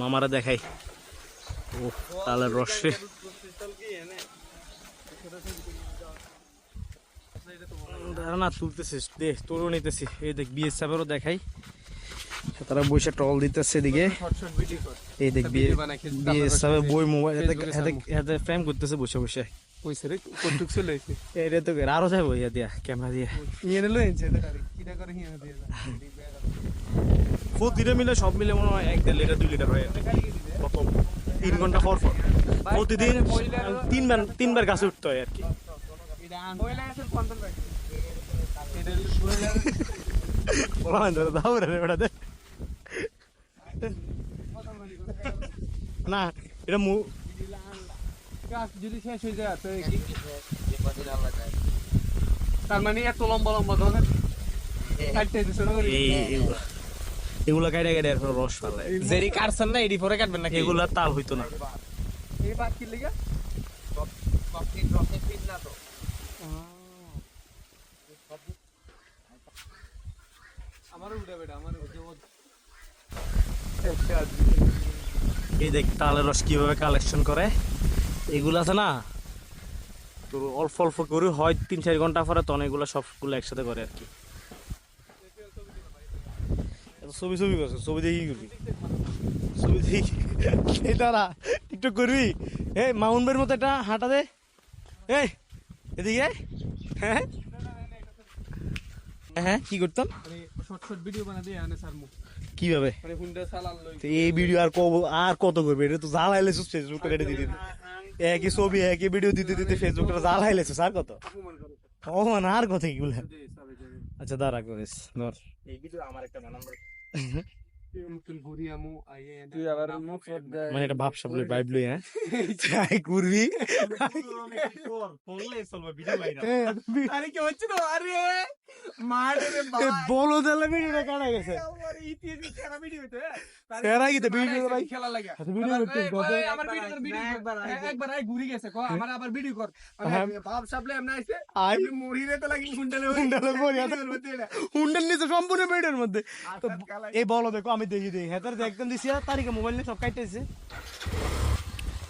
মামারা দেখাই। ও তালের রসে না, তুলতেছিস, দে, তোরও নিতেছি। এই দেখ বিয়ে সাহেবেরও দেখাই। তারা বসে টল দিতেছে এদিকে। এই দেখ বিয়ে বিয়ে সাহেবের বই মোবাইল হাতে ফ্রেম করতেছে বসে বসে। কইছে রে চলে আইছে? এটা তো আরও যাব ইয়া দিয়া ক্যামেরা দিয়ে। ইয়ে নিলো এনছে কিটা করে হিয়া দিয়ে মিলে সব মিলে মনে হয় এক দেড় লিটার দুই লিটার হয়। প্রথম তিন ঘণ্টা পর পর প্রতিদিন তিনবার তিনবার গাছে উঠতে হয় আর কি। বইলা আছে 15 টাকা এটা বলা হয় দাও রে ওটা দে। না এটা মু কাজ যদি শেষ হয়ে যায় তো তার মানে এত লম্বা লম্বা দিছে না। এই এগুলা এগুলা কাইটা কাইটা এখন রস ফালে জেরি কাটছেন না এডি পরে কাটবেন নাকি? এগুলা তাল হইতো না। এই বাদ কি লাগা? আমার উড়ে বেটা আমার এই দেখ তালের রস কীভাবে কালেকশন করে? এগুলো আছে না? তো অল্প অল্প করে হয় তিন চার ঘণ্টা পরে তখন এগুলো সবগুলো একসাথে করে আর কি। ছবি ছবি করছে, ছবি দেখি করবি? ছবি দেখি? তারা টিকটক করবি? এই মাউন্ট বের মতো একটা হাঁটা দে। এই, এদিকে আয়। হ্যাঁ? হ্যাঁ কি করতাম? শর্ট শর্ট ভিডিও বানা আনে স্যার মুখ কীভাবে মানে এই ভিডিও আর কব আর কত করবে এটা তো জ্বালাইলে ফেসবুক কেটে দিতে একই ছবি একই ভিডিও দিতে দিতে ফেসবুকটা জ্বালাইলে আর কত অপমান ও মানে আর কত এগুলো দে আচ্ছা দাঁড়া করিস ধর এই ভিডিও আমার একটা আইয়ে তুই আবার মানে এটা লই হ্যাঁ? তাই করবি আরে কি হচ্ছে তো? আরে মারে বলো তাহলে ভিডিওটা কাটা গেছে আমার কি তো? ভিডিও ভাই। খেলা লাগা। আচ্ছা, ভিডিও করতে আমার ভিডিও একবার একবার আই ঘুরি গেছে কো আমার আবার ভিডিও কর। ভাব সাপলে এমন আইছে। আই আমি তো লাগি হুন্ডালে হুন্ডালে বলি হুন্ডাল নিচে সম্পূর্ণ ভিডিওর মধ্যে। তো এই বলো দেখো আমি দেখি দেখি। হ্যাঁ তার একদম দিছি আর তারিখে মোবাইল নিয়ে সব কাটতেছে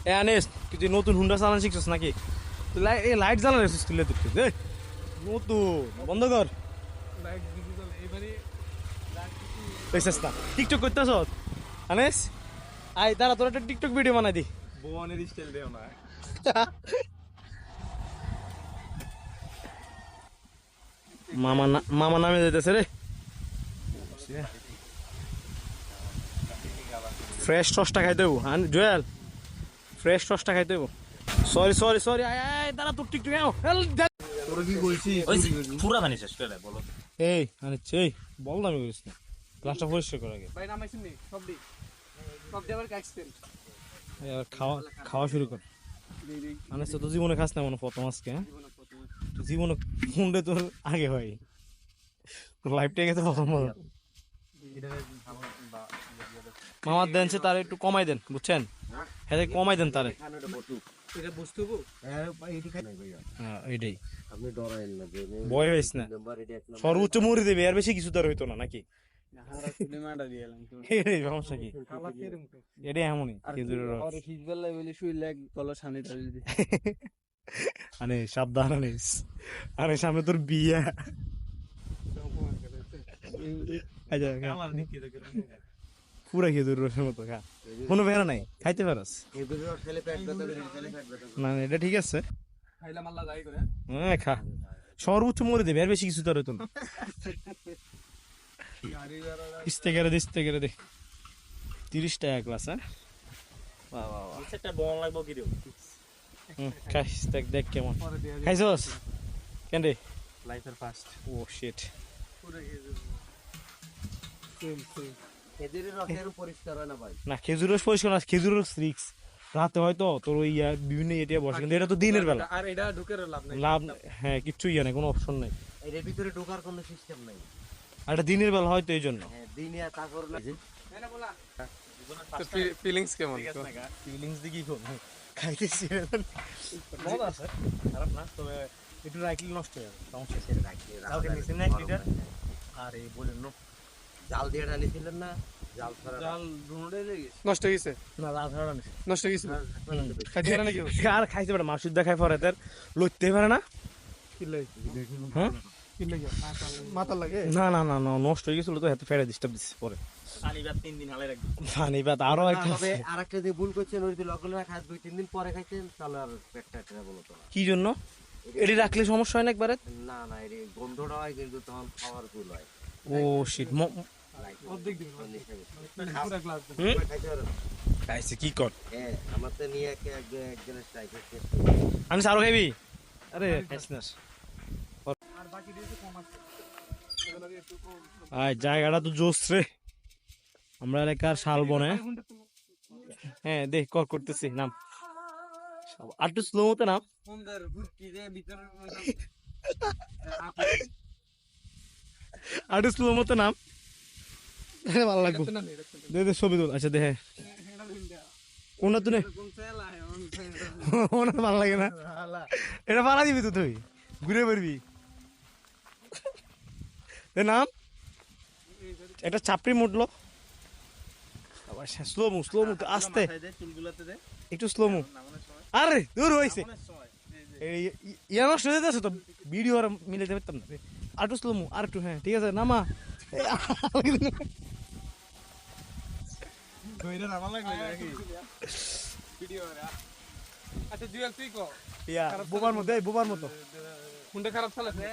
এ আনিস তুই নতুন হুন্ডা চালানো শিখছিস নাকি? তুই লাই- এই লাইট জ্বালানো রেছিস তুলে তুই দে। নতুন বন্ধ কর। লাইট পেছিস না? টিকটক করতেছ আনিস? আই তারা তোর একটা টিকটক ভিডিও বানাই দি। বোনের স্টাইল দেও না। মামা মামা নামে যেতেছে রে। ফ্রেশ টসটা খাইতে হব হ্যাঁ জুয়েল ফ্রেশ টসটা খাইতে হব সরি সরি সরি আয় তারা তোর টিকটক আও হেল তোর কি কইছি পুরা পানি শেষ করে বলো। এই এই বল করিস না। গ্লাসটা পরিষ্কার কর আগে। ভাই নামাইছেন নি সব দি। সব কাটছেন এবার খাওয়া খাওয়া শুরু কর। আনিস তো জীবনে খাস না মনে হয়? প্রথম আজকে। হ্যাঁ জীবনে কোনটা তোর আগে হয়? তোর লাইফটা গেছে প্রথম প্রথম। মামার দেন সে তার একটু কমাই দেন বুঝছেন? হ্যাঁ? কমাই দেন তারে। হ্যাঁ এইটাই। আপনি ডরাইন না যে বয় হয়েছ না। মেম্বার এটা এক নম্বর সর্বোচ্চ মরে দেবে আর বেশি কিছু তার হইতো না নাকি? সাবধান আনিস। আরে সামনে তোর বিয়া। আচ্ছা। পুরা খেজুর রসের মতো খা। কোনো বেড়া নাই খাইতে পারস। না না, এটা ঠিক আছে। হ্যাঁ খা। সর্বোচ্চ মরে দেবে আর বেশি কিছু তার হইতো না। গাড়ি যারা ইস্তে করে দে ইস্তে দে। তিরিশ টাকা ক্লাস হ্যাঁ? দেখ দেখ কেমন। খাইছস? কেন রে? লাইফের ফার্স্ট ও শিট পুরো গিয়ে যাবে সেম সেম খেজুরের রসের পরিষ্কার হয় না ভাই। না খেজুর রস পরিষ্কার না খেজুর রস রিক্স রাতে হয়তো তোর ওই বিভিন্ন এটিয়া বসে কিন্তু এটা তো দিনের বেলা। আর এটা ঢুকে লাভ নাই। লাভ হ্যাঁ কিচ্ছু ইয়া নেই কোনো অপশন নেই। এর ভিতরে ঢোকার কোনো সিস্টেম নাই। আর এটা দিনের বেলা হয়তো এই জন্য। হ্যাঁ দিনে তারপর না ফিলিংস কেমন? ফিলিংস দেখি। কোন খাইতেছি। মজা আছে। খারাপ না তবে একটু রাখলে নষ্ট হয়ে যাবে। সমস্যা সেটা না। আর এই বলেন না। জাল দিয়ে টানিছিলেন না জাল ছাড়া জাল ঢুঁড়ে লেগেছে নষ্ট না রাত হারা নিছে নষ্ট খাইতে পারে নাকি আর খাইতে পারে মাসুদ দেখায় পরে তার। লইতে পারে না? হ্যাঁ? কিল্লাই মাথা লাগে। না না না না নষ্ট হয়ে গেছিল তো এত ফেরে ডিস্টার্ব দিচ্ছে পরে। পানি বাদ তিন দিন হালে রাখবি। পানি বাত আরও একটা তবে আছে। আরেকটা যে ভুল করছেন ওই যে লগলে রাখা দুই তিন দিন পরে খাইছেন তাহলে আর পেটটা টেরা বলো কি জন্য? এটি রাখলে সমস্যা হয় না একবারে? না না এর এই গন্ধটা হয় কিন্তু তখন খাওয়ার ভুল হয়। ও শিট অর্ধেক দিন পুরো ক্লাস হুম? খাইতে পারো না? খাইছে কি কর? হ্যাঁ তো আমি আরও খাইবি? আরে আয় জায়গাটা তো জোস রে। আমরা এলাকার শাল বনে হ্যাঁ দেখ কর করতেছি নাম। আর একটু স্লো মতো নাম। আর একটু স্লো মতো নাম। ভালো লাগবে। দে দে ছবি তুল। আচ্ছা দেখে এটা দিন কোনটা তুলে কোন সেলা হে কোন সেলা ওনার ভালো লাগে না। এটা পালা দিবি তো তুই। ঘুরে বেরবি। এ নাম? একটা চাপড়ি মুটলো। আবার স্লো মু স্লো মু আস্তে। দে একটু স্লো মু নামানোর সময়। আরে দূর হয়েছে এই ইয়া নষ্ট হয়ে যাচ্ছে তো। ভিডিও আর মিলাতে পারতাম না। আর একটু স্লো মু আর একটু হ্যাঁ ঠিক আছে নামা। ধইরা আমার লাগবে তুই কো? ইয়া বুবার মতো এই বুবার মতো। কোনটা খারাপ চালাছে